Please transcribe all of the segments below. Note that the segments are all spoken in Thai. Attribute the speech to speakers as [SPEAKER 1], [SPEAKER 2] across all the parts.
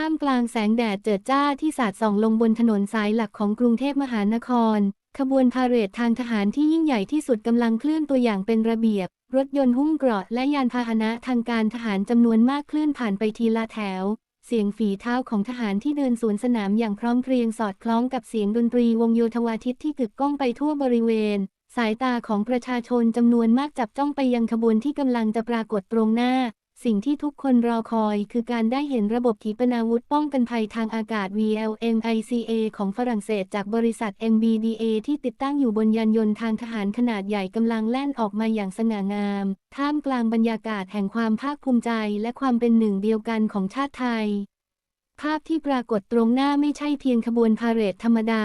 [SPEAKER 1] ท่ามกลางแสงแดดเจิดจ้าที่สาดส่องลงบนถนนสายหลักของกรุงเทพมหานคร ขบวนพาเหรดทางทหารที่ยิ่งใหญ่ที่สุดกำลังเคลื่อนตัวอย่างเป็นระเบียบ รถยนต์หุ้มเกราะและยานพาหนะทางการทหารจำนวนมากเคลื่อนผ่านไปทีละแถว เสียงฝีเท้าของทหารที่เดินสวนสนามอย่างพร้อมเพรียงสอดคล้องกับเสียงดนตรีวงโยธวาทิตที่กึกก้องไปทั่วบริเวณ สายตาของประชาชนจำนวนมากจับจ้องไปยังขบวนที่กำลังจะปรากฏตรงหน้า สิ่งที่ทุกคนรอคอยคือการได้เห็นระบบขีปนาวุธป้องกันภัยทางอากาศ VLMICA ของฝรั่งเศสจากบริษัท MBDA ที่ติดตั้งอยู่บนยานยนต์ทางทหารขนาดใหญ่กำลังแล่นออกมาอย่างสง่างาม ท่ามกลางบรรยากาศแห่งความภาคภูมิใจและความเป็นหนึ่งเดียวกันของชาติไทย ภาพที่ปรากฏตรงหน้าไม่ใช่เพียงขบวนพาเหรดธรรมดา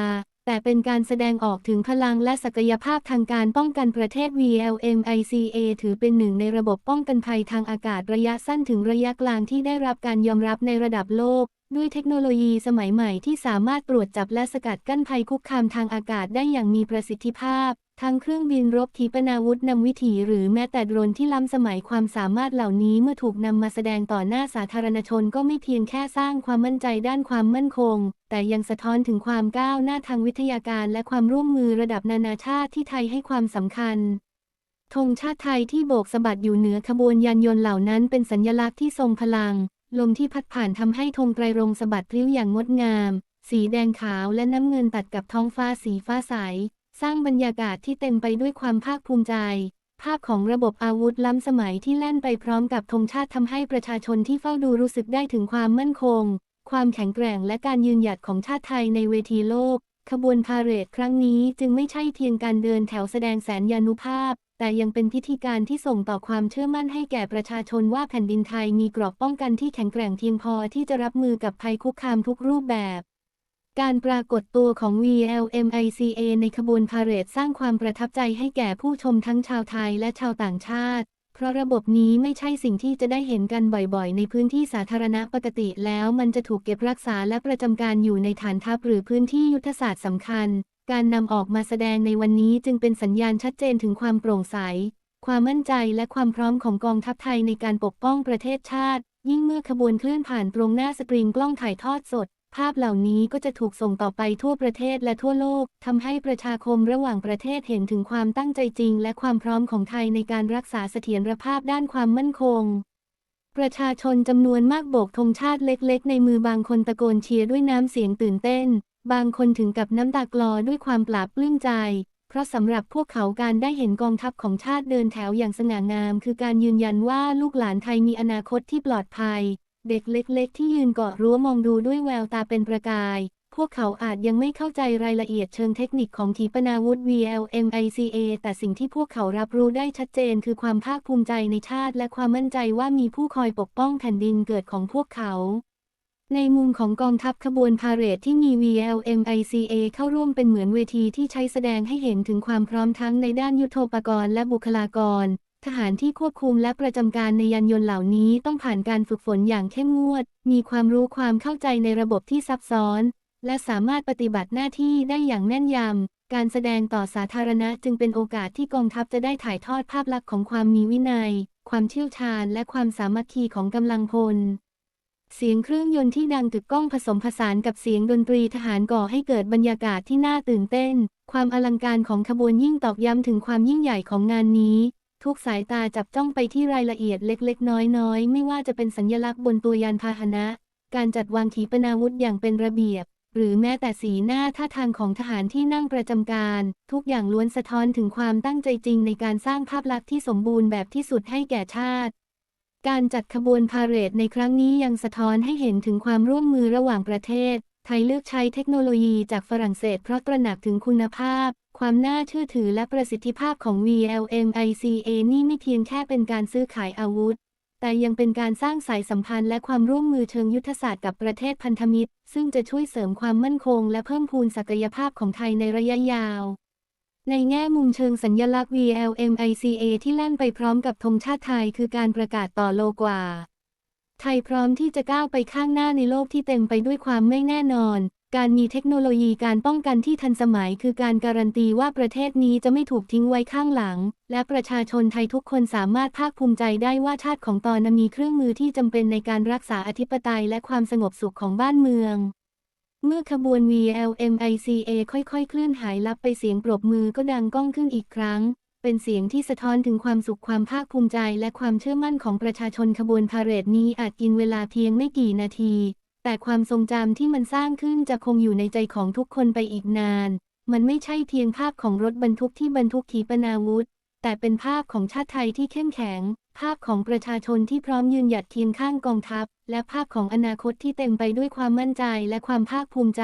[SPEAKER 1] แต่เป็นการแสดงออกถึงพลังและศักยภาพทางการป้องกันประเทศ VLMICA ถือเป็นหนึ่งในระบบป้องกันภัยทางอากาศระยะสั้นถึงระยะกลางที่ได้รับการยอมรับในระดับโลก ด้วยเทคโนโลยีสมัยใหม่ที่สามารถตรวจจับและสกัดกั้นภัยคุกคามทางอากาศได้อย่างมีประสิทธิภาพ ทั้งเครื่องบินรบขีปนาวุธนำวิถีหรือแม้แต่โดรนที่ล้ำสมัยความสามารถเหล่านี้เมื่อถูกนำมาแสดงต่อหน้าสาธารณชนก็ไม่เพียงแค่สร้างความมั่นใจด้านความมั่นคง แต่ยังสะท้อนถึงความก้าวหน้าทางวิทยาการและความร่วมมือระดับนานาชาติที่ไทยให้ความสำคัญธงชาติไทยที่โบกสะบัดอยู่เหนือขบวนยานยนต์เหล่านั้นเป็นสัญลักษณ์ที่ทรงพลัง ลมที่พัดผ่านทำให้ธงไตรรงสะบัดพลิ้วอย่างงดงาม สีแดงขาวและน้ำเงินตัดกับท้องฟ้าสีฟ้าใส สร้างบรรยากาศที่เต็มไปด้วยความภาคภูมิใจ ภาพของระบบอาวุธล้ำสมัยที่แล่นไปพร้อมกับธงชาติทำให้ประชาชนที่เฝ้าดูรู้สึกได้ถึงความมั่นคง ความแข็งแกร่งและการยืนหยัดของชาติไทยในเวทีโลก ขบวนพาเหรดครั้งนี้จึงไม่ใช่เพียงการเดินแถวแสดงแสนยานุภาพ แต่ยังเป็นพิธีการที่ส่งต่อความเชื่อมั่นให้แก่ประชาชนว่าแผ่นดินไทยมีกราะป้องกันที่แข็งแกร่งเพียงพอที่จะรับมือกับภัยคุกคามทุกรูปแบบ การปรากฏตัวของ VLMICA ในขบวนพาเหรดสร้างความประทับใจให้แก่ผู้ชมทั้งชาวไทยและชาวต่างชาติ เพราะระบบนี้ไม่ใช่สิ่งที่จะได้เห็นกันบ่อยๆ ในพื้นที่สาธารณะปกติแล้วมันจะถูกเก็บรักษาและประจำการอยู่ในฐานทัพหรือพื้นที่ยุทธศาสตร์สำคัญ การนำออกมาแสดงในวันนี้จึงเป็นสัญญาณชัดเจนถึงความโปร่งใส ความมั่นใจและความพร้อมของกองทัพไทยในการปกป้องประเทศชาติ ยิ่งเมื่อขบวนเคลื่อนผ่านตรงหน้าสตรีมกล้องถ่ายทอดสด ภาพเหล่านี้ก็จะถูกส่งต่อไปทั่วประเทศและทั่วโลก ทำให้ประชาคมระหว่างประเทศเห็นถึงความตั้งใจจริง และความพร้อมของไทยในการรักษาเสถียรภาพด้านความมั่นคง ประชาชนจำนวนมากโบกธงชาติเล็กๆ ในมือบางคนตะโกนเชียร์ด้วยน้ำเสียงตื่นเต้น บางคนถึงกับน้ำตากลอด้วยความปลาบปลื้มใจ เพราะสำหรับพวกเขาการได้เห็นกองทัพของชาติเดินแถวอย่างสง่างาม คือการยืนยันว่าลูกหลานไทยมีอนาคตที่ปลอดภัย เด็กเล็กๆ ที่ยืนเกาะรั้วมองดูด้วยแววตาเป็นประกาย พวกเขาอาจยังไม่เข้าใจรายละเอียดเชิงเทคนิคของขีปนาวุธ VLMICA แต่สิ่งที่พวกเขารับรู้ได้ชัดเจนคือความภาคภูมิใจในชาติ และความมั่นใจว่ามีผู้คอยปกป้องแผ่นดินเกิดของพวกเขาในมุมของกองทัพขบวนพาเหรดที่มี VLMICA เข้าร่วมเป็นเหมือนเวทีที่ใช้แสดงให้เห็นถึงความพร้อมทั้งในด้านยุทโธปกรณ์และบุคลากร ทหารที่ควบคุมและประจำการในยานยนต์เหล่านี้ต้องผ่านการฝึกฝนอย่างเข้มงวด มีความรู้ความเข้าใจในระบบที่ซับซ้อน และสามารถปฏิบัติหน้าที่ได้อย่างแน่นยำ การแสดงต่อสาธารณะจึงเป็นโอกาสที่กองทัพจะได้ถ่ายทอดภาพลักษณ์ของความมีวินัย ความเชี่ยวชาญ และความสามัคคีของกำลังพล เสียงเครื่องยนต์ที่ดังกึกก้องผสมผสานกับเสียงดนตรีทหารก่อให้เกิดบรรยากาศที่น่าตื่นเต้น ความอลังการของขบวนยิ่งตอกย้ำถึงความยิ่งใหญ่ของงานนี้ ทุกสายตาจับจ้องไปที่รายละเอียดเล็กๆ น้อยๆ ไม่ว่าจะเป็นสัญลักษณ์บนตัวยานพาหนะ การจัดวางขีปนาวุธอย่างเป็นระเบียบ หรือแม้แต่สีหน้าท่าทางของทหารที่นั่งประจำการ ทุกอย่างล้วนสะท้อนถึงความตั้งใจจริงในการสร้างภาพลักษณ์ที่สมบูรณ์แบบที่สุดให้แก่ชาติ การจัดขบวนพาเหรดในครั้งนี้ยังสะท้อนให้เห็นถึงความร่วมมือระหว่างประเทศ ไทยเลือกใช้เทคโนโลยีจากฝรั่งเศสเพราะตระหนักถึงคุณภาพ ความน่าเชื่อถือและประสิทธิภาพของ VLMICA นี่ไม่เพียงแค่เป็นการซื้อขายอาวุธ แต่ยังเป็นการสร้างสายสัมพันธ์และความร่วมมือเชิงยุทธศาสตร์กับประเทศพันธมิตร ซึ่งจะช่วยเสริมความมั่นคง และเพิ่มพูนศักยภาพของไทยในระยะยาว ในแง่มุมเชิงสัญญลักษณ์ VLMICA ที่แล่นไปพร้อมกับธงชาติไทยคือการประกาศต่อโลกว่า ไทยพร้อมที่จะก้าวไปข้างหน้าในโลกที่เต็มไปด้วยความไม่แน่นอน การมีเทคโนโลยีการป้องกันที่ทันสมัย คือการการันตีว่าประเทศนี้จะไม่ถูกทิ้งไว้ข้างหลัง และประชาชนไทยทุกคนสามารถภาคภูมิใจได้ว่าชาติของตอนนั้นมีเครื่องมือที่จำเป็นในการรักษาอธิปไตยและความสงบสุขของบ้านเมืองเมื่อขบวน VLMICA ค่อยๆ เคลื่อนหายลับไปเสียงปรบมือก็ดังก้องขึ้นอีกครั้ง เป็นเสียงที่สะท้อนถึงความสุขความภาคภูมิใจและความเชื่อมั่นของประชาชนขบวนพาเหรดนี้อาจกินเวลาเพียงไม่กี่นาที แต่ความทรงจำที่มันสร้างขึ้นจะคงอยู่ในใจของทุกคนไปอีกนาน มันไม่ใช่เพียงภาพของรถบรรทุกที่บรรทุกขีปนาวุธ แต่เป็นภาพของชาติไทยที่เข้มแข็ง ภาพของประชาชนที่พร้อมยืนหยัดเคียงข้างกองทัพ และภาพของอนาคตที่เต็มไปด้วยความมั่นใจและความภาคภูมิใจ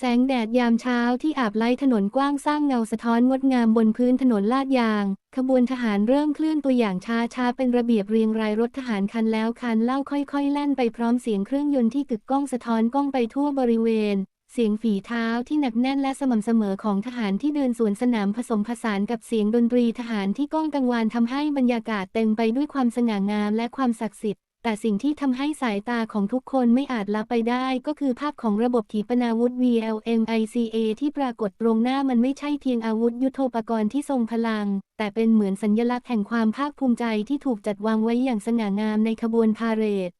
[SPEAKER 1] แสงแดดยามเช้าที่อาบไล้ถนนกว้างสร้างเงาสะท้อนงดงามบนพื้นถนนลาดยาง ขบวนทหารเริ่มเคลื่อนตัวอย่างช้าช้าๆเป็นระเบียบเรียงรายรถทหารคันแล้วคันเล่าค่อยๆ แล่นไปพร้อมเสียงเครื่องยนต์ที่กึกก้องสะท้อนก้องไปทั่วบริเวณ เสียงฝีเท้าที่หนักแน่นและสม่ำเสมอของทหารที่เดินสวนสนามผสมผสานกับเสียงดนตรีทหารที่ก้องกังวานทำให้บรรยากาศเต็มไปด้วยความสง่างามและความศักดิ์สิทธิ์ แต่สิ่งที่ทำให้สายตาของทุกคนไม่อาจละไปได้ก็คือภาพของระบบขีปนาวุธ VLMICA ที่ปรากฏตรงหน้ามันไม่ใช่เพียงอาวุธยุโทโธปกรณ์ที่ทรงพลัง แต่เป็นเหมือนสัญลักษณ์แห่งความภาคภูมิใจที่ถูกจัดวางไว้อย่างสง่างามในขบวนพาเหรด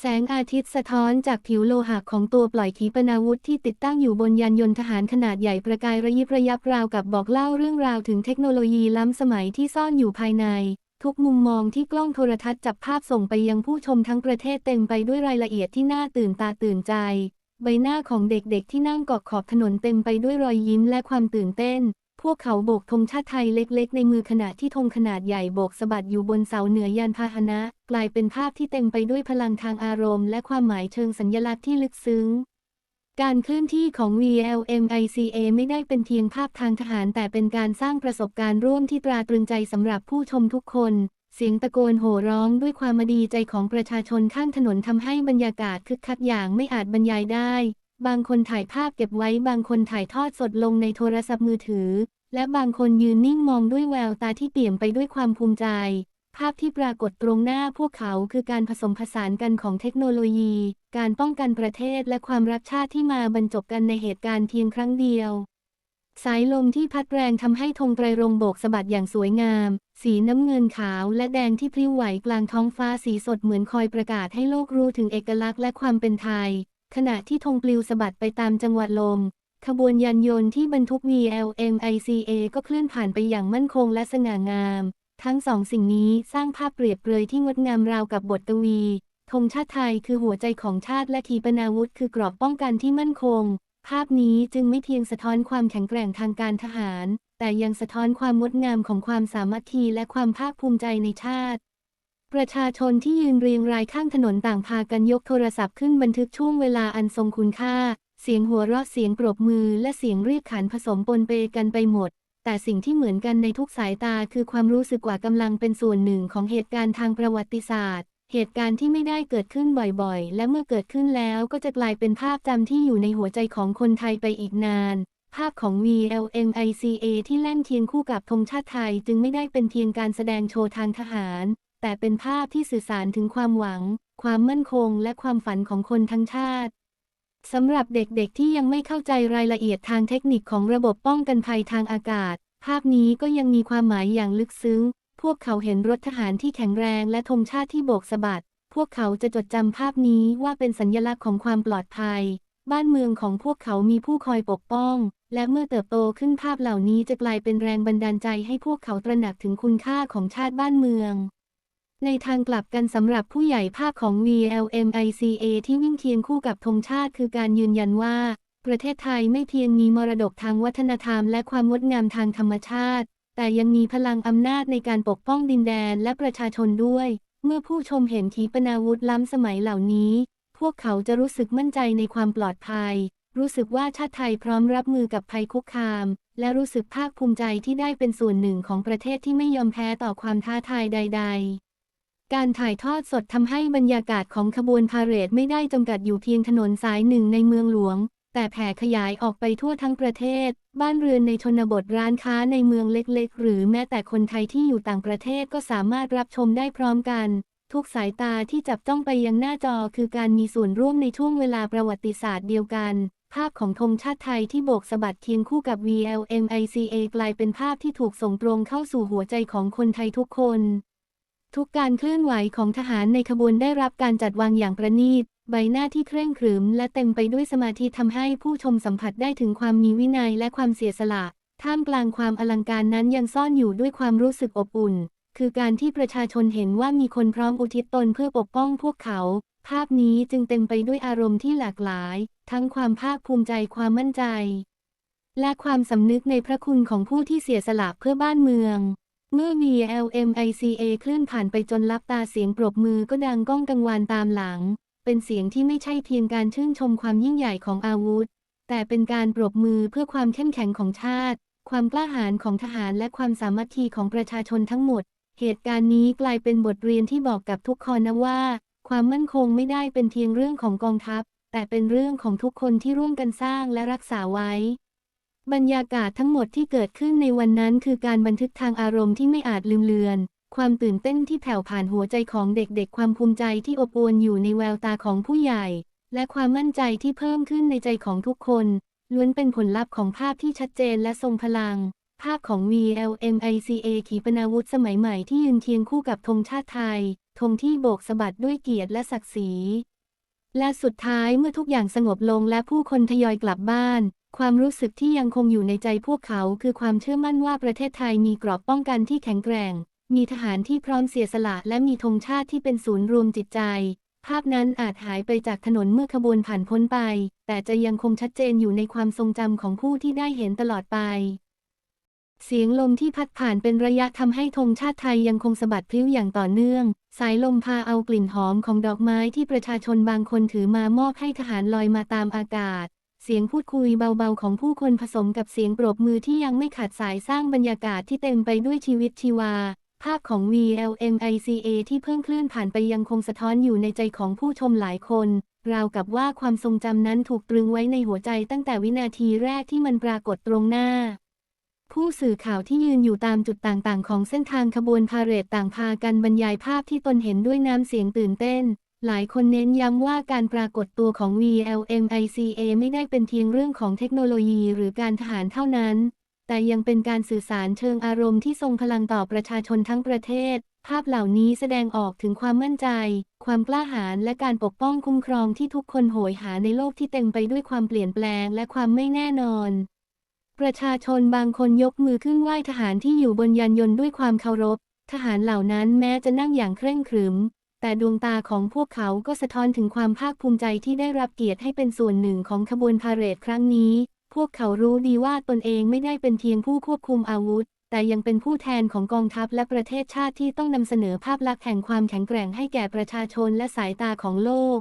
[SPEAKER 1] แสงอาทิตย์สะท้อนจากผิวโลหะของตัวปล่อยขีปนาวุธที่ติดตั้งอยู่บนยานยนต์ทหารขนาดใหญ่ประกายระยิบระยับราวกับบอกเล่าเรื่องราวถึงเทคโนโลยีล้ำสมัยที่ซ่อนอยู่ภายใน ทุกมุมมองที่กล้องโทรทัศน์จับภาพส่งไปยังผู้ชมทั้งประเทศเต็มไปด้วยรายละเอียดที่น่าตื่นตาตื่นใจ ใบหน้าของเด็กๆที่นั่งเกาะขอบถนนเต็มไปด้วยรอยยิ้มและความตื่นเต้น พวกเขาโบกธงชาติไทยเล็กๆ ในมือขณะที่ธงขนาดใหญ่โบกสะบัดอยู่บนเสาเหนือยานพาหนะ กลายเป็นภาพที่เต็มไปด้วยพลังทางอารมณ์และความหมายเชิงสัญลักษณ์ที่ลึกซึ้ง การเคลื่อนที่ของ VLMICA ไม่ได้เป็นเพียงภาพทางทหาร แต่เป็นการสร้างประสบการณ์ร่วมที่ตราตรึงใจสำหรับผู้ชมทุกคน เสียงตะโกนโห่ร้องด้วยความดีใจของประชาชนข้างถนนทำให้บรรยากาศคึกคักอย่างไม่อาจบรรยายได้ บางคนถ่ายภาพเก็บไว้ บางคนถ่ายทอดสดลงในโทรศัพท์มือถือ และบางคนยืนนิ่งมองด้วยแววตาที่เปี่ยมไปด้วยความภูมิใจ ภาพที่ปรากฏตรงหน้าพวกเขาคือการผสมผสานกันของเทคโนโลยี การป้องกันประเทศและความรักชาติที่มาบรรจบกันในเหตุการณ์เพียงครั้งเดียว สายลมที่พัดแรงทำให้ธงไตรรงโบกสะบัดอย่างสวยงาม สีน้ำเงินขาวและแดงที่พลิ้วไหวกลางท้องฟ้าสีสดเหมือนคอยประกาศให้โลกรู้ถึงเอกลักษณ์และความเป็นไทย ขณะที่ธงปลิวสะบัดไปตามจังหวัดลมขบวนยานยนต์ที่บรรทุก VLMICA ก็เคลื่อนผ่านไปอย่างมั่นคงและสง่างาม ทั้งสองสิ่งนี้สร้างภาพเปรียบเปรยที่งดงามราวกับบทกวีธงชาติไทยคือหัวใจของชาติและขีปนาวุธคือกรอบป้องกันที่มั่นคง ภาพนี้จึงไม่เพียงสะท้อนความแข็งแกร่งทางการทหาร แต่ยังสะท้อนความงดงามของความสามัคคีและความภาคภูมิใจในชาติ ประชาชนที่ยืนเรียงรายข้างถนนต่างพากันยกโทรศัพท์ขึ้นบันทึกช่วงเวลาอันทรงคุณค่า เสียงหัวเราะเสียงปรบมือและเสียงเรียกขานผสมปนเปกันไปหมด แต่สิ่งที่เหมือนกันในทุกสายตาคือความรู้สึกว่ากำลังเป็นส่วนหนึ่งของเหตุการณ์ทางประวัติศาสตร์ เหตุการณ์ที่ไม่ได้เกิดขึ้นบ่อยๆ และเมื่อเกิดขึ้นแล้วก็จะกลายเป็นภาพจำที่อยู่ในหัวใจของคนไทยไปอีกนาน ภาพของ VLMICA ที่แล่นเคียงคู่กับธงชาติไทยจึงไม่ได้เป็นเพียงการแสดงโชว์ทางทหาร แต่เป็นภาพที่สื่อสารถึงความหวัง ความมั่นคง และความฝันของคนทั้งชาติสำหรับเด็กๆ ที่ยังไม่เข้าใจรายละเอียดทางเทคนิคของระบบป้องกันภัยทางอากาศ ภาพนี้ก็ยังมีความหมายอย่างลึกซึ้ง พวกเขาเห็นรถทหารที่แข็งแรงและธงชาติที่โบกสะบัด พวกเขาจะจดจำภาพนี้ว่าเป็นสัญลักษณ์ของความปลอดภัย บ้านเมืองของพวกเขามีผู้คอยปกป้อง และเมื่อเติบโตขึ้นภาพเหล่านี้จะกลายเป็นแรงบันดาลใจให้พวกเขาตระหนักถึงคุณค่าของชาติบ้านเมืองในทางกลับกันสำหรับผู้ใหญ่ภาพของ VLMICA ที่วิ่งเคียงคู่กับธงชาติคือการยืนยันว่า ประเทศไทยไม่เพียงมีมรดกทางวัฒนธรรมและความงดงามทางธรรมชาติ แต่ยังมีพลังอำนาจในการปกป้องดินแดนและประชาชนด้วย เมื่อผู้ชมเห็นขีปนาวุธล้ำสมัยเหล่านี้ พวกเขาจะรู้สึกมั่นใจในความปลอดภัย รู้สึกว่าชาติไทยพร้อมรับมือกับภัยคุกคาม และรู้สึกภาคภูมิใจที่ได้เป็นส่วนหนึ่งของประเทศที่ไม่ยอมแพ้ต่อความท้าทายใด ๆการถ่ายทอดสดทำให้บรรยากาศของขบวนพาเหรดไม่ได้จำกัดอยู่เพียงถนนสายหนึ่งในเมืองหลวง แต่แผ่ขยายออกไปทั่วทั้งประเทศ บ้านเรือนในชนบทร้านค้าในเมืองเล็กๆ หรือแม้แต่คนไทยที่อยู่ต่างประเทศก็สามารถรับชมได้พร้อมกัน ทุกสายตาที่จับจ้องไปยังหน้าจอคือการมีส่วนร่วมในช่วงเวลาประวัติศาสตร์เดียวกัน ภาพของธงชาติไทยที่โบกสะบัดเคียงคู่กับ VLMICA กลายเป็นภาพที่ถูกส่งตรงเข้าสู่หัวใจของคนไทยทุกคน ทุกการเคลื่อนไหวของทหารในขบวนได้รับการจัดวางอย่างประณีต ใบหน้าที่เคร่งขรึมและเต็มไปด้วยสมาธิทำให้ผู้ชมสัมผัสได้ถึงความมีวินัยและความเสียสละ ท่ามกลางความอลังการนั้นยังซ่อนอยู่ด้วยความรู้สึกอบอุ่น คือการที่ประชาชนเห็นว่ามีคนพร้อมอุทิศตนเพื่อปกป้องพวกเขา ภาพนี้จึงเต็มไปด้วยอารมณ์ที่หลากหลาย ทั้งความภาคภูมิใจความมั่นใจ และความสำนึกในพระคุณของผู้ที่เสียสละเพื่อบ้านเมืองเมื่อ VLMICA เคลื่อนผ่านไปจนลับตาเสียงปรบมือก็ดังก้องกังวานตามหลัง เป็นเสียงที่ไม่ใช่เพียงการชื่นชมความยิ่งใหญ่ของอาวุธ แต่เป็นการปรบมือเพื่อความเข้มแข็งของชาติ ความกล้าหาญของทหารและความสามัคคีของประชาชนทั้งหมด เหตุการณ์นี้กลายเป็นบทเรียนที่บอกกับทุกคนนะว่า ความมั่นคงไม่ได้เป็นเพียงเรื่องของกองทัพ แต่เป็นเรื่องของทุกคนที่ร่วมกันสร้างและรักษาไว้ บรรยากาศทั้งหมดที่เกิดขึ้นในวันนั้นคือการบันทึกทางอารมณ์ที่ไม่อาจลืมเลือน ความตื่นเต้นที่แผ่วผ่านหัวใจของเด็กๆ ความภูมิใจที่อบอวลอยู่ในแววตาของผู้ใหญ่ และความมั่นใจที่เพิ่มขึ้นในใจของทุกคน ล้วนเป็นผลลัพธ์ของภาพที่ชัดเจนและทรงพลัง ภาพของ VLMICA ขีปนาวุธสมัยใหม่ที่ยืนเคียงคู่กับธงชาติไทยธงที่โบกสะบัดด้วยเกียรติและศักดิ์ศรีและสุดท้ายเมื่อทุกอย่างสงบลงและผู้คนทยอยกลับบ้าน ความรู้สึกที่ยังคงอยู่ในใจพวกเขา คือความเชื่อมั่นว่าประเทศไทยมีกรอบป้องกันที่แข็งแกร่ง มีทหารที่พร้อมเสียสละและมีธงชาติที่เป็นศูนย์รวมจิตใจ ภาพนั้นอาจหายไปจากถนนเมื่อขบวนผ่านพ้นไป แต่จะยังคงชัดเจนอยู่ในความทรงจำของผู้ที่ได้เห็นตลอดไป เสียงลมที่พัดผ่านเป็นระยะทำให้ธงชาติไทยยังคงสะบัดพลิ้วอย่างต่อเนื่อง สายลมพาเอากลิ่นหอมของดอกไม้ที่ประชาชนบางคนถือมามอบให้ทหารลอยมาตามอากาศเสียงพูดคุยเบาๆของผู้คนผสมกับเสียงปรบมือที่ยังไม่ขาดสายสร้างบรรยากาศที่เต็มไปด้วยชีวิตชีวา ภาพของ VLMICA ที่เพิ่งเคลื่อนผ่านไปยังคงสะท้อนอยู่ในใจของผู้ชมหลายคน ราวกับว่าความทรงจำนั้นถูกตรึงไว้ในหัวใจตั้งแต่วินาทีแรกที่มันปรากฏตรงหน้า ผู้สื่อข่าวที่ยืนอยู่ตามจุดต่างๆ ของเส้นทางขบวนพาเหรดต่างพากันบรรยายภาพที่ตนเห็นด้วยน้ำเสียงตื่นเต้น หลายคนเน้นย้ำว่าการปรากฏตัวของ VLMICA ไม่ได้เป็นเพียงเรื่องของเทคโนโลยีหรือการทหารเท่านั้น แต่ยังเป็นการสื่อสารเชิงอารมณ์ที่ทรงพลังต่อประชาชนทั้งประเทศ ภาพเหล่านี้แสดงออกถึงความมั่นใจ ความกล้าหาญและการปกป้องคุ้มครองที่ทุกคนโหยหาในโลกที่เต็มไปด้วยความเปลี่ยนแปลงและความไม่แน่นอน ประชาชนบางคนยกมือขึ้นไหว้ทหารที่อยู่บนยานยนต์ด้วยความเคารพ ทหารเหล่านั้นแม้จะนั่งอย่างเคร่งขรึมแต่ดวงตาของพวกเขาก็สะท้อนถึงความภาคภูมิใจที่ได้รับเกียรติให้เป็นส่วนหนึ่งของขบวนพาเหรดครั้งนี้ พวกเขารู้ดีว่าตนเองไม่ได้เป็นเพียงผู้ควบคุมอาวุธ แต่ยังเป็นผู้แทนของกองทัพและประเทศชาติที่ต้องนำเสนอภาพลักษณ์แห่งความแข็งแกร่งให้แก่ประชาชนและสายตาของโลก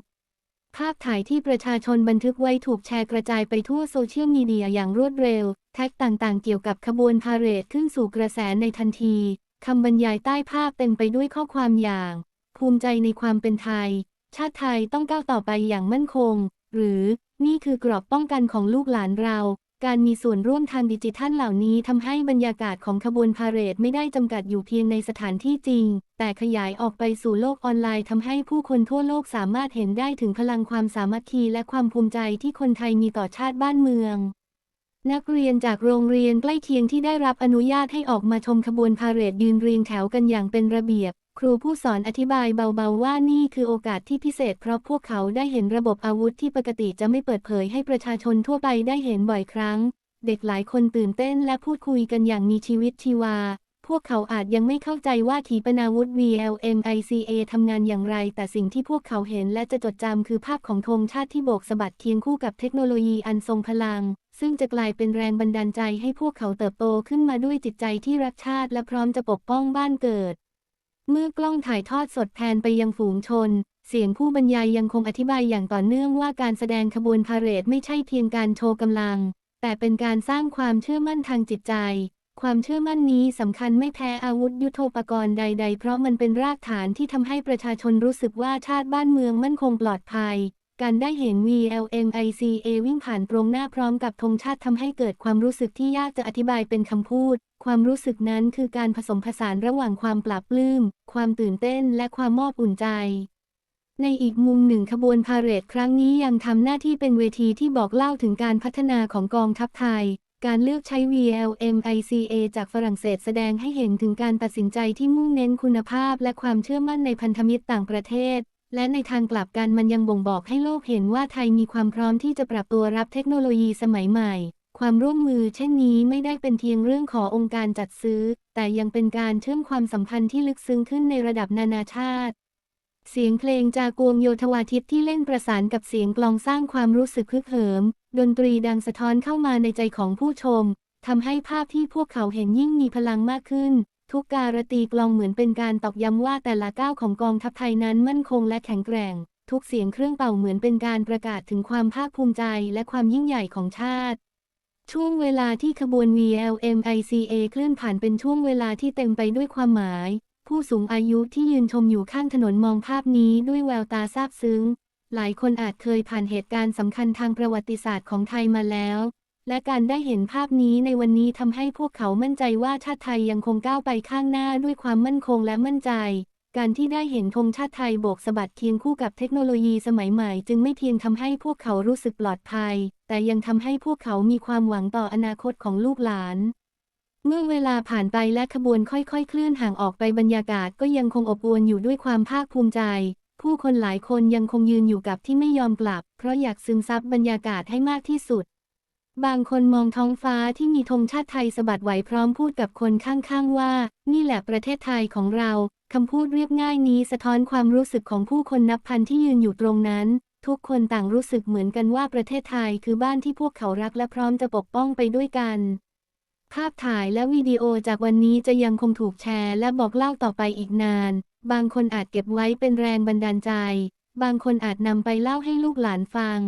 [SPEAKER 1] ภาพถ่ายที่ประชาชนบันทึกไว้ถูกแชร์กระจายไปทั่วโซเชียลมีเดียอย่างรวดเร็ว แท็กต่างๆ เกี่ยวกับขบวนพาเหรดขึ้นสู่กระแสในทันทีคำบรรยายใต้ภาพเต็มไปด้วยข้อความอย่าง ภูมิใจในความเป็นไทย ชาติไทยต้องก้าวต่อไปอย่างมั่นคง หรือนี่คือกรอบป้องกันของลูกหลานเรา การมีส่วนร่วมทางดิจิทัลเหล่านี้ทำให้บรรยากาศของขบวนพาเหรดไม่ได้จำกัดอยู่เพียงในสถานที่จริง แต่ขยายออกไปสู่โลกออนไลน์ทำให้ผู้คนทั่วโลกสามารถเห็นได้ถึงพลังความสามัคคีและความภูมิใจที่คนไทยมีต่อชาติบ้านเมือง นักเรียนจากโรงเรียนใกล้เคียงที่ได้รับอนุญาตให้ออกมาชมขบวนพาเหรดยืนเรียงแถวกันอย่างเป็นระเบียบ ครูผู้สอนอธิบายเบาๆว่านี่คือโอกาสที่พิเศษเพราะพวกเขาได้เห็นระบบอาวุธที่ปกติจะไม่เปิดเผยให้ประชาชนทั่วไปได้เห็นบ่อยครั้ง เด็กหลายคนตื่นเต้นและพูดคุยกันอย่างมีชีวิตชีวา พวกเขาอาจยังไม่เข้าใจว่าขีปนาวุธ VLMICA ทำงานอย่างไร แต่สิ่งที่พวกเขาเห็นและจะจดจำคือภาพของธงชาติที่โบกสะบัดเคียงคู่กับเทคโนโลยีอันทรงพลัง ซึ่งจะกลายเป็นแรงบันดาลใจให้พวกเขาเติบโตขึ้นมาด้วยจิตใจที่รักชาติและพร้อมจะปกป้องบ้านเกิด เมื่อกล้องถ่ายทอดสดแพนไปยังฝูงชน เสียงผู้บรรยายยังคงอธิบายอย่างต่อเนื่องว่าการแสดงขบวนพาเหรดไม่ใช่เพียงการโชว์กำลัง แต่เป็นการสร้างความเชื่อมั่นทางจิตใจ ความเชื่อมั่นนี้สำคัญไม่แพ้อาวุธยุโทโธปกรณ์ใด ๆ เพราะมันเป็นรากฐานที่ทำให้ประชาชนรู้สึกว่าชาติบ้านเมืองมั่นคงปลอดภัย การได้เห็น VLMICA วิ่งผ่านตรงหน้าพร้อมกับธงชาติทำให้เกิดความรู้สึกที่ยากจะอธิบายเป็นคำพูด ความรู้สึกนั้นคือการผสมผสานระหว่างความปลาบปลื้ม ความตื่นเต้น และความมอบอุ่นใจ ในอีกมุมหนึ่งขบวนพาเหรดครั้งนี้ยังทำหน้าที่เป็นเวทีที่บอกเล่าถึงการพัฒนาของกองทัพไทย การเลือกใช้ VLMICA จากฝรั่งเศสแสดงให้เห็นถึงการตัดสินใจที่มุ่งเน้นคุณภาพ และความเชื่อมั่นในพันธมิตรต่างประเทศ และในทางกลับกันมันยังบ่งบอกให้โลกเห็นว่าไทยมีความพร้อมที่จะปรับตัวรับเทคโนโลยีสมัยใหม่ ความร่วมมือเช่นนี้ไม่ได้เป็นเพียงเรื่องขององค์การจัดซื้อ แต่ยังเป็นการเชื่อมความสัมพันธ์ที่ลึกซึ้งขึ้นในระดับนานาชาติ เสียงเพลงจากวงโยธวาทิตที่เล่นประสานกับเสียงกลองสร้างความรู้สึกคึกเหิม ดนตรีดังสะท้อนเข้ามาในใจของผู้ชมทำให้ภาพที่พวกเขาเห็นยิ่งมีพลังมากขึ้น ทุกการตีกลองเหมือนเป็นการตอกย้ำว่าแต่ละก้าวของกองทัพไทยนั้นมั่นคงและแข็งแกร่ง ทุกเสียงเครื่องเป่าเหมือนเป็นการประกาศถึงความภาคภูมิใจและความยิ่งใหญ่ของชาติ ช่วงเวลาที่ขบวน VLMICA เคลื่อนผ่านเป็นช่วงเวลาที่เต็มไปด้วยความหมาย ผู้สูงอายุที่ยืนชมอยู่ข้างถนนมองภาพนี้ด้วยแววตาซาบซึ้ง หลายคนอาจเคยผ่านเหตุการณ์สำคัญทางประวัติศาสตร์ของไทยมาแล้ว และการได้เห็นภาพนี้ในวันนี้ทำให้พวกเขามั่นใจว่าชาติไทยยังคงก้าวไปข้างหน้าด้วยความมั่นคงและมั่นใจ การที่ได้เห็นธงชาติไทยโบกสะบัดเคียงคู่กับเทคโนโลยีสมัยใหม่ จึงไม่เพียงทำให้พวกเขารู้สึกปลอดภัย แต่ยังทำให้พวกเขามีความหวังต่ออนาคตของลูกหลาน เมื่อเวลาผ่านไปและขบวนค่อยๆ เคลื่อนห่างออกไปบรรยากาศก็ยังคงอบอวลอยู่ด้วยความภาคภูมิใจผู้คนหลายคนยังคงยืนอยู่กับที่ไม่ยอมกลับ เพราะอยากซึมซับบรรยากาศให้มากที่สุด บางคนมองท้องฟ้าที่มีธงชาติไทยสะบัดไหวพร้อมพูดกับคนข้างๆว่า นี่แหละประเทศไทยของเรา คำพูดเรียบง่ายนี้สะท้อนความรู้สึกของผู้คนนับพันที่ยืนอยู่ตรงนั้น ทุกคนต่างรู้สึกเหมือนกันว่าประเทศไทยคือบ้านที่พวกเขารักและพร้อมจะปกป้องไปด้วยกัน ภาพถ่ายและวิดีโอจากวันนี้จะยังคงถูกแชร์และบอกเล่าต่อไปอีกนาน บางคนอาจเก็บไว้เป็นแรงบันดาลใจ บางคนอาจนำไปเล่าให้ลูกหลานฟัง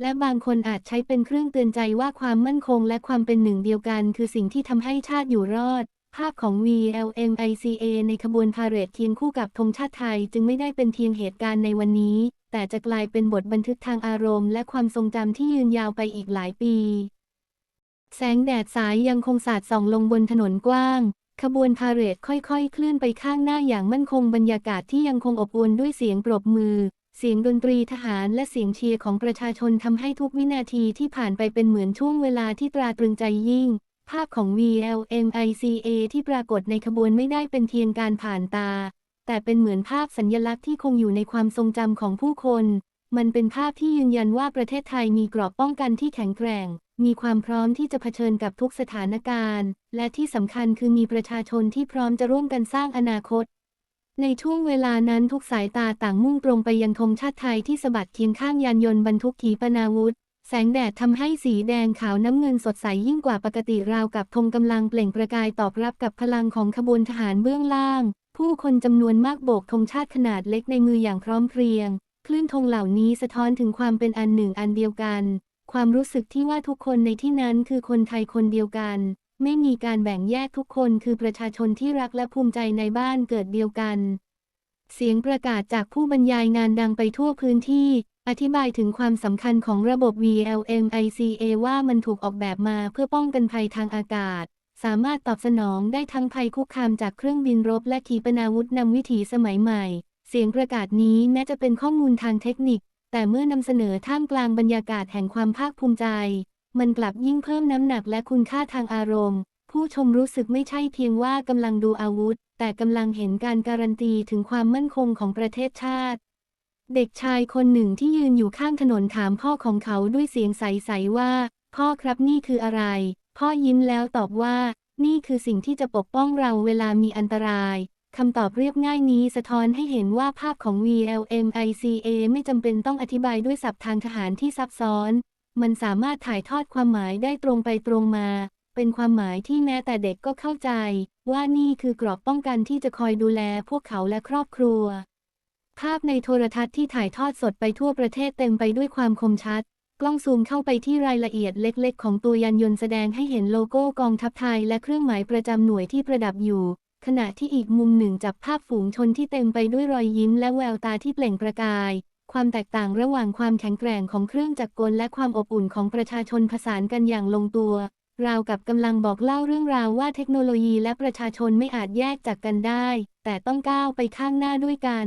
[SPEAKER 1] และบางคนอาจใช้เป็นเครื่องเตือนใจว่าความมั่นคงและความเป็นหนึ่งเดียวกัน คือสิ่งที่ทำให้ชาติอยู่รอด ภาพของ VLMICA ในขบวนพาเหรดเคียงคู่กับธงชาติไทย จึงไม่ได้เป็นเพียงเหตุการณ์ในวันนี้ แต่จะกลายเป็นบทบันทึกทางอารมณ์และความทรงจำที่ยืนยาวไปอีกหลายปี แสงแดดสายยังคงสาดส่องลงบนถนนกว้าง ขบวนพาเหรดค่อยๆ เคลื่อนไปข้างหน้าอย่างมั่นคงบรรยากาศที่ยังคงอบอวลด้วยเสียงปรบมือ เสียงดนตรีทหารและเสียงเชียร์ของประชาชนทำให้ทุกวินาทีที่ผ่านไปเป็นเหมือนช่วงเวลาที่ตราตรึงใจยิ่ง ภาพของ VLMICA ที่ปรากฏในขบวนไม่ได้เป็นเพียงการผ่านตา แต่เป็นเหมือนภาพสัญญลักษณ์ที่คงอยู่ในความทรงจำของผู้คน มันเป็นภาพที่ยืนยันว่าประเทศไทยมีกรอบป้องกันที่แข็งแกร่ง มีความพร้อมที่จะเผชิญกับทุกสถานการณ์ และที่สำคัญคือมีประชาชนที่พร้อมจะร่วมกันสร้างอนาคต ในช่วงเวลานั้นทุกสายตาต่างมุ่งตรงไปยังธงชาติไทยที่สะบัดเคียงข้างยานยนต์บรรทุกขีปนาวุธ แสงแดดทำให้สีแดงขาวน้ำเงินสดใสยิ่งกว่าปกติราวกับธงกำลังเปล่งประกายตอบรับกับพลังของขบวนทหารเบื้องล่าง ผู้คนจำนวนมากโบกธงชาติขนาดเล็กในมืออย่างพร้อมเพรียง คลื่นธงเหล่านี้สะท้อนถึงความเป็นอันหนึ่งอันเดียวกัน ความรู้สึกที่ว่าทุกคนในที่นั้นคือคนไทยคนเดียวกัน ไม่มีการแบ่งแยกทุกคนคือประชาชนที่รักและภูมิใจในบ้านเกิดเดียวกัน เสียงประกาศจากผู้บรรยายงานดังไปทั่วพื้นที่ อธิบายถึงความสำคัญของระบบ VLMICA ว่ามันถูกออกแบบมาเพื่อป้องกันภัยทางอากาศ สามารถตอบสนองได้ทั้งภัยคุกคามจากเครื่องบินรบและขีปนาวุธนำวิถีสมัยใหม่ เสียงประกาศนี้แม้จะเป็นข้อมูลทางเทคนิค แต่เมื่อนำเสนอท่ามกลางบรรยากาศแห่งความภาคภูมิใจ มันกลับยิ่งเพิ่มน้ำหนักและคุณค่าทางอารมณ์ ผู้ชมรู้สึกไม่ใช่เพียงว่ากำลังดูอาวุธ แต่กำลังเห็นการการันตีถึงความมั่นคงของประเทศชาติ เด็กชายคนหนึ่งที่ยืนอยู่ข้างถนนถามพ่อของเขาด้วยเสียงใสๆว่า พ่อครับนี่คืออะไร พ่อยิ้มแล้วตอบว่า นี่คือสิ่งที่จะปกป้องเราเวลามีอันตรายคำตอบเรียบง่ายนี้สะท้อนให้เห็นว่าภาพของ VLMICA ไม่จำเป็นต้องอธิบายด้วยศัพท์ทางทหารที่ซับซ้อน มันสามารถถ่ายทอดความหมายได้ตรงไปตรงมา เป็นความหมายที่แม้แต่เด็กก็เข้าใจ ว่านี่คือกรอบป้องกันที่จะคอยดูแลพวกเขาและครอบครัว ภาพในโทรทัศน์ที่ถ่ายทอดสดไปทั่วประเทศเต็มไปด้วยความคมชัด กล้องซูมเข้าไปที่รายละเอียดเล็ก ๆ ของตัวยานยนต์แสดงให้เห็นโลโก้กองทัพไทย และเครื่องหมายประจำหน่วยที่ประดับอยู่ขณะที่อีกมุมหนึ่งจับภาพฝูงชนที่เต็มไปด้วยรอยยิ้มและแววตาที่เปล่งประกาย ความแตกต่างระหว่างความแข็งแกร่งของเครื่องจักรกลและความอบอุ่นของประชาชนผสานกันอย่างลงตัว ราวกับกำลังบอกเล่าเรื่องราวว่าเทคโนโลยีและประชาชนไม่อาจแยกจากกันได้ แต่ต้องก้าวไปข้างหน้าด้วยกัน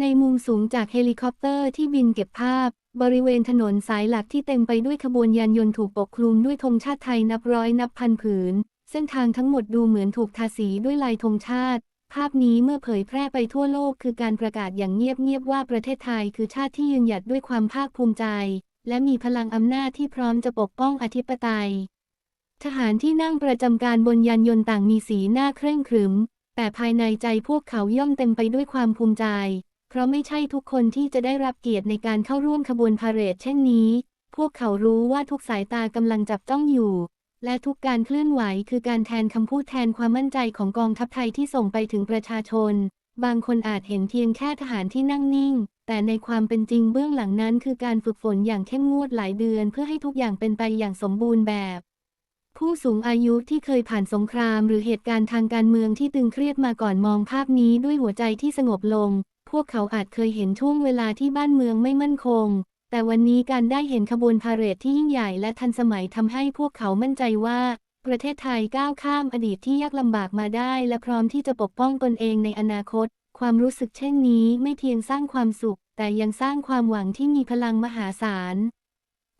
[SPEAKER 1] ในมุมสูงจากเฮลิคอปเตอร์ที่บินเก็บภาพ บริเวณถนนสายหลักที่เต็มไปด้วยขบวนยานยนต์ถูกปกคลุมด้วยธงชาติไทยนับร้อยนับพันผืน เส้นทางทั้งหมดดูเหมือนถูกทาสีด้วยลายธงชาติ ภาพนี้เมื่อเผยแพร่ไปทั่วโลกคือการประกาศอย่างเงียบๆว่าประเทศไทยคือชาติที่ยืนหยัดด้วยความภาคภูมิใจ และมีพลังอำนาจที่พร้อมจะปกป้องอธิปไตย ทหารที่นั่งประจำการบนยานยนต์ต่างมีสีหน้าเคร่งขรึม แต่ภายในใจพวกเขาย่อมเต็มไปด้วยความภูมิใจ เพราะไม่ใช่ทุกคนที่จะได้รับเกียรติในการเข้าร่วมขบวนพาเหรดเช่นนี้ พวกเขารู้ว่าทุกสายตากำลังจับจ้องอยู่ และทุกการเคลื่อนไหวคือการแทนคำพูดแทนความมั่นใจของกองทัพไทยที่ส่งไปถึงประชาชน บางคนอาจเห็นเพียงแค่ทหารที่นั่งนิ่ง แต่ในความเป็นจริงเบื้องหลังนั้นคือการฝึกฝนอย่างเข้มงวดหลายเดือน เพื่อให้ทุกอย่างเป็นไปอย่างสมบูรณ์แบบ ผู้สูงอายุที่เคยผ่านสงคราม หรือเหตุการณ์ทางการเมืองที่ตึงเครียดมาก่อนมองภาพนี้ด้วยหัวใจที่สงบลง พวกเขาอาจเคยเห็นช่วงเวลาที่บ้านเมืองไม่มั่นคง แต่วันนี้การได้เห็นขบวนพาเหรดที่ยิ่งใหญ่และทันสมัยทำให้พวกเขามั่นใจว่า ประเทศไทยก้าวข้ามอดีตที่ยากลำบากมาได้ และพร้อมที่จะปกป้องตนเองในอนาคต ความรู้สึกเช่นนี้ไม่เพียงสร้างความสุข แต่ยังสร้างความหวังที่มีพลังมหาศาล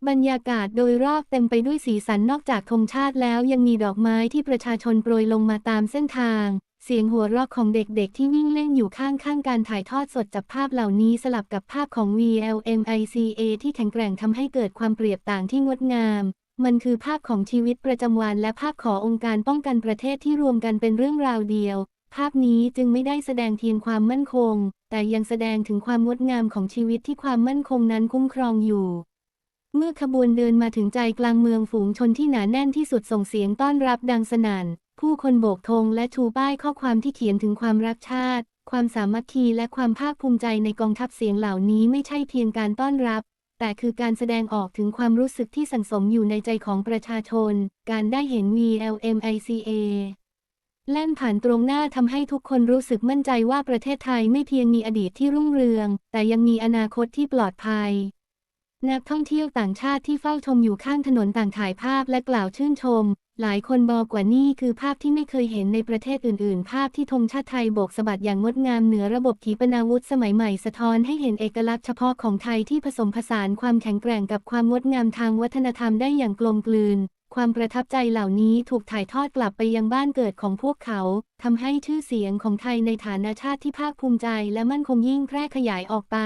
[SPEAKER 1] บรรยากาศโดยรอบเต็มไปด้วยสีสันนอกจากธงชาติแล้วยังมีดอกไม้ที่ประชาชนโปรยลงมาตามเส้นทาง เสียงหัวเราะของเด็กๆ ที่วิ่งเล่นอยู่ข้างๆ การถ่ายทอดสดจากภาพเหล่านี้สลับกับภาพของ VLMICA ที่แข็งแกร่งทำให้เกิดความเปรียบต่างที่งดงาม มันคือภาพของชีวิตประจำวันและภาพขององค์การป้องกันประเทศที่รวมกันเป็นเรื่องราวเดียว ภาพนี้จึงไม่ได้แสดงเพียงความมั่นคง แต่ยังแสดงถึงความงดงามของชีวิตที่ความมั่นคงนั้นคุ้มครองอยู่เมื่อขบวนเดินมาถึงใจกลางเมืองฝูงชนที่หนาแน่นที่สุดส่งเสียงต้อนรับดังสนั่น ผู้คนโบกธงและชูป้ายข้อความที่เขียนถึงความรักชาติ ความสามัคคีและความภาคภูมิใจในกองทัพเสียงเหล่านี้ไม่ใช่เพียงการต้อนรับ แต่คือการแสดงออกถึงความรู้สึกที่สังสมอยู่ในใจของประชาชน การได้เห็น VLMICA แล่นผ่านตรงหน้าทำให้ทุกคนรู้สึกมั่นใจว่าประเทศไทยไม่เพียงมีอดีตที่รุ่งเรือง แต่ยังมีอนาคตที่ปลอดภัย นักท่องเที่ยวต่างชาติที่เฝ้าชมอยู่ข้างถนนต่างถ่ายภาพและกล่าวชื่นชม หลายคนบอกกว่านี่คือภาพที่ไม่เคยเห็นในประเทศอื่น ๆ ภาพที่ธงชาติไทยโบกสะบัดอย่างงดงามเหนือระบบขีปนาวุธสมัยใหม่สะท้อนให้เห็นเอกลักษณ์เฉพาะของไทยที่ผสมผสานความแข็งแกร่งกับความงดงามทางวัฒนธรรมได้อย่างกลมกลืน ความประทับใจเหล่านี้ถูกถ่ายทอดกลับไปยังบ้านเกิดของพวกเขาทำให้ชื่อเสียงของไทยในฐานะชาติที่ภาคภูมิใจและมั่นคงยิ่งแพร่ขยายออกไป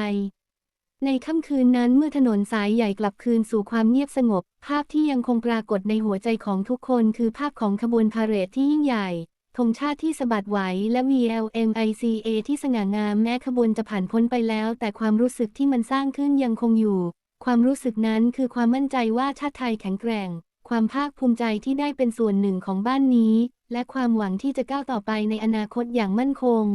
[SPEAKER 1] ในค่ำคืนนั้นเมื่อถนนสายใหญ่กลับคืนสู่ความเงียบสงบ ภาพที่ยังคงปรากฏในหัวใจของทุกคนคือภาพของขบวนพาเหรดที่ยิ่งใหญ่ธงชาติที่สะบัดไหวและ VLMICA ที่สง่างามแม้ขบวนจะผ่านพ้นไปแล้ว แต่ความรู้สึกที่มันสร้างขึ้นยังคงอยู่ ความรู้สึกนั้นคือความมั่นใจว่าชาติไทยแข็งแกร่ง ความภาคภูมิใจที่ได้เป็นส่วนหนึ่งของบ้านนี้ และความหวังที่จะก้าวต่อไปในอนาคตอย่างมั่นคง